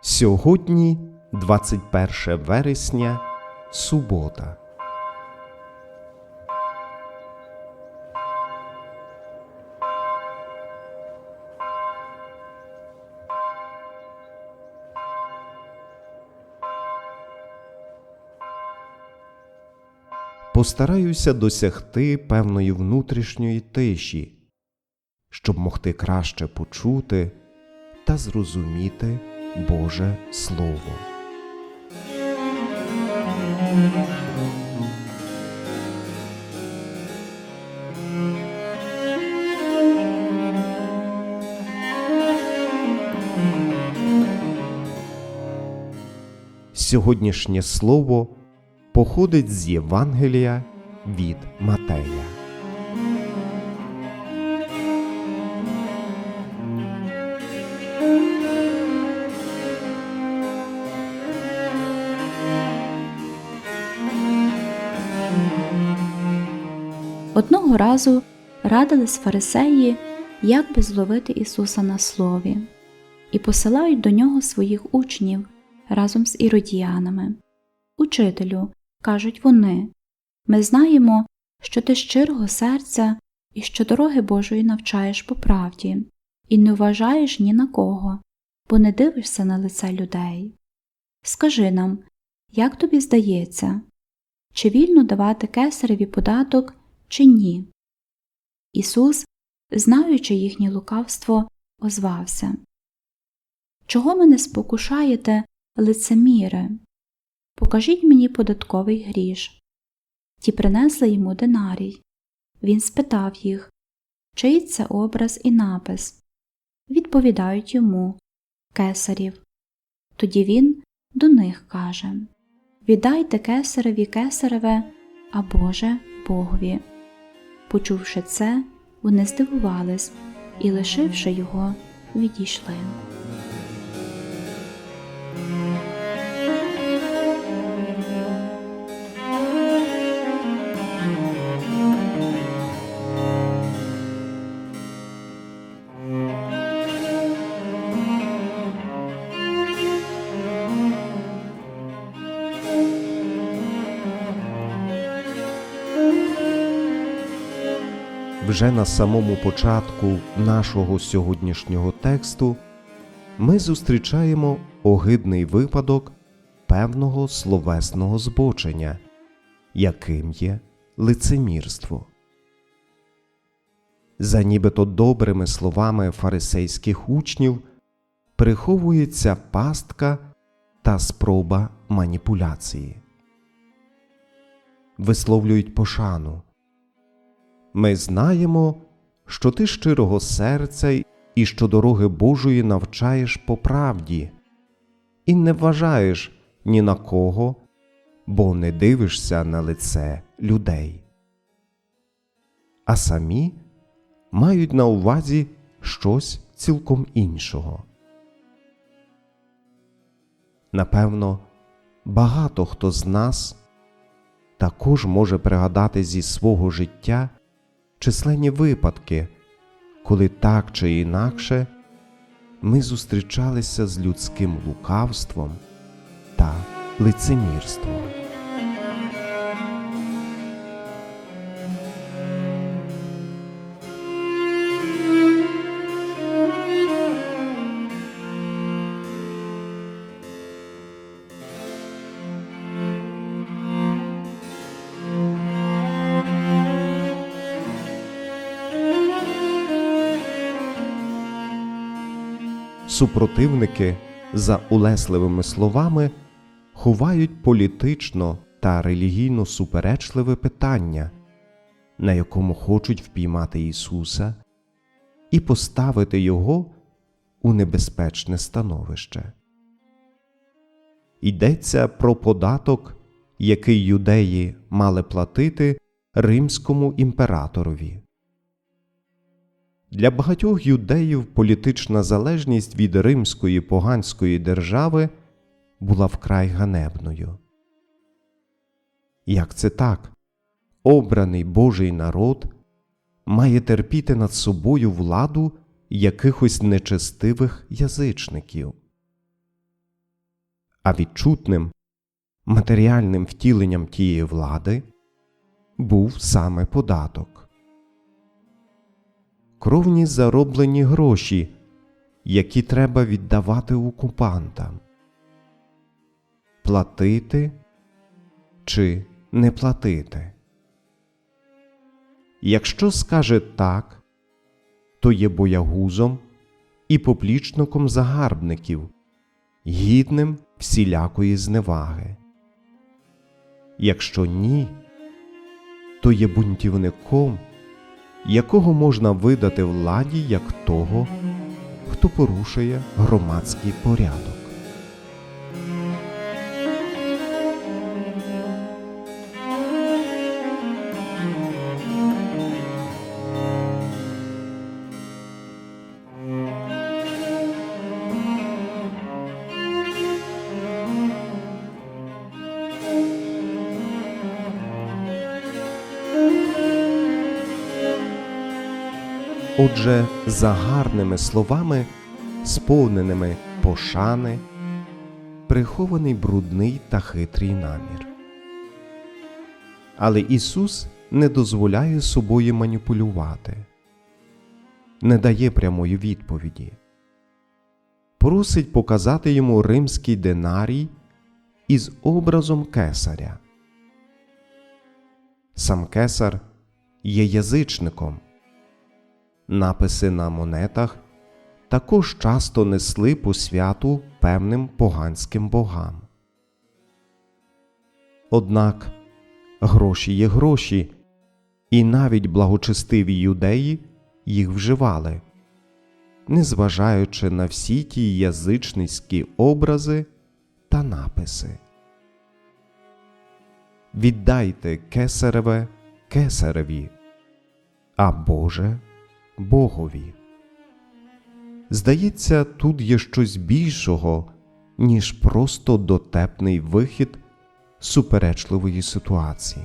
Сьогодні 21 вересня, субота. Постараюся досягти певної внутрішньої тиші, щоб могти краще почути та зрозуміти Боже Слово. Сьогоднішнє слово походить з Євангелія від Матея. Одного разу радились фарисеї, як би зловити Ісуса на слові, і посилають до нього своїх учнів разом з іродіянами. Учителю, кажуть вони, ми знаємо, що ти щирого серця і що дороги Божої навчаєш по правді, і не вважаєш ні на кого, бо не дивишся на лице людей. Скажи нам, як тобі здається, чи вільно давати кесареві податок, чи ні? Ісус, знаючи їхнє лукавство, озвався Чого мене спокушаєте, лицеміре? Покажіть мені податковий гріш. Ті принесли йому динарій. Він спитав їх, чий це образ і напис. Відповідають йому Кесарів. Тоді він до них каже Віддайте кесареві кесареве, а Боже Богові. Почувши це, вони здивувались і, лишивши його, відійшли. Вже на самому початку нашого сьогоднішнього тексту ми зустрічаємо огидний випадок певного словесного збочення, яким є лицемірство. За нібито добрими словами фарисейських учнів приховується пастка та спроба маніпуляції. Висловлюють пошану. Ми знаємо, що ти щирого серця і що дороги Божої навчаєш по правді, і не вважаєш ні на кого, бо не дивишся на лице людей. А самі мають на увазі щось цілком іншого. Напевно, багато хто з нас також може пригадати зі свого життя численні випадки, коли так чи інакше ми зустрічалися з людським лукавством та лицемірством. Супротивники за улесливими словами ховають політично та релігійно суперечливе питання, на якому хочуть впіймати Ісуса і поставити Його у небезпечне становище. Йдеться про податок, який юдеї мали платити римському імператорові. Для багатьох юдеїв політична залежність від римської поганської держави була вкрай ганебною. Як це так? Обраний Божий народ має терпіти над собою владу якихось нечестивих язичників. а відчутним, матеріальним втіленням тієї влади був саме податок. Кровні зароблені гроші, які треба віддавати окупантам. Платити чи не платити. Якщо скаже так, то є боягузом і поплічником загарбників, гідним всілякої зневаги. Якщо ні, то є бунтівником, якого можна видати владі як того, хто порушує громадський порядок. Отже, за гарними словами, сповненими пошани, прихований брудний та хитрий намір. Але Ісус не дозволяє собою маніпулювати, не дає прямої відповіді, просить показати йому римський динарій із образом кесаря. Сам кесар є язичником. Написи на монетах також часто несли посвяту певним поганським богам. Однак гроші є гроші, і навіть благочестиві юдеї їх вживали, незважаючи на всі ті язичницькі образи та написи. Віддайте кесареве кесареві, а Боже Богові. Здається, тут є щось більшого, ніж просто дотепний вихід суперечливої ситуації.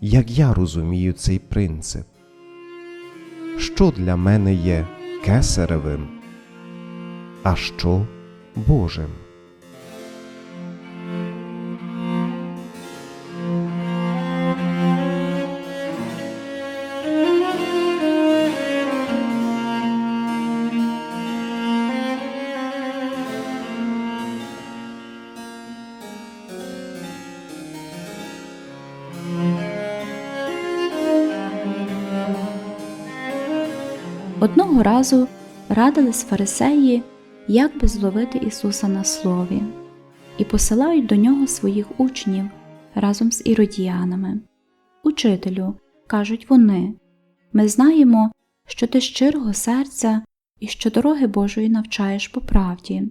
Як я розумію цей принцип, що для мене є кесаревим, а що Божим? Одного разу радились фарисеї, як би зловити Ісуса на слові, і посилають до нього своїх учнів разом з іродіянами. Учителю, кажуть вони, ми знаємо, що ти щирого серця і що дороги Божої навчаєш по правді,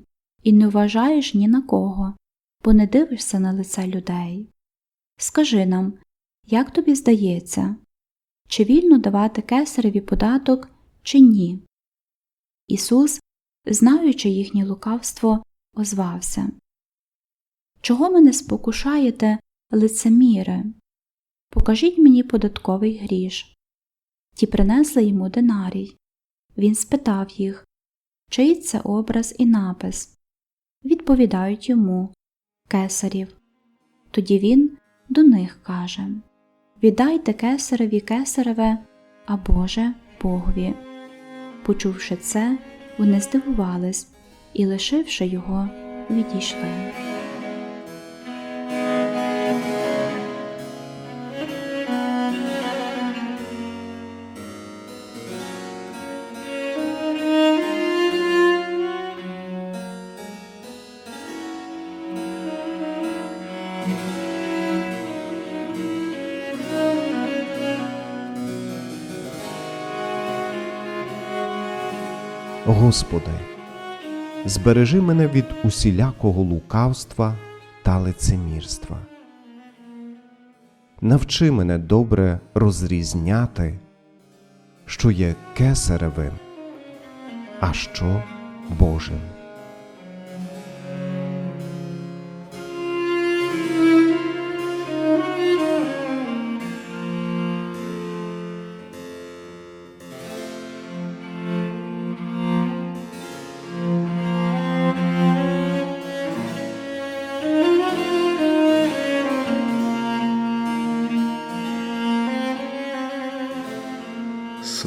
і не вважаєш ні на кого, бо не дивишся на лице людей. Скажи нам, як тобі здається, чи вільно давати кесареві податок? Чи ні? Ісус, знаючи їхнє лукавство, озвався Чого мене спокушаєте, лицеміре? Покажіть мені податковий гріш. Ті принесли йому динарій. Він спитав їх, чий це образ і напис. Відповідають йому Кесарів. Тоді він до них каже Віддайте кесареві кесареве, а Боже Богові. Почувши це, вони здивувались і, лишивши його, відійшли. Господи, збережи мене від усілякого лукавства та лицемірства. Навчи мене добре розрізняти, що є кесаревим, а що Божим.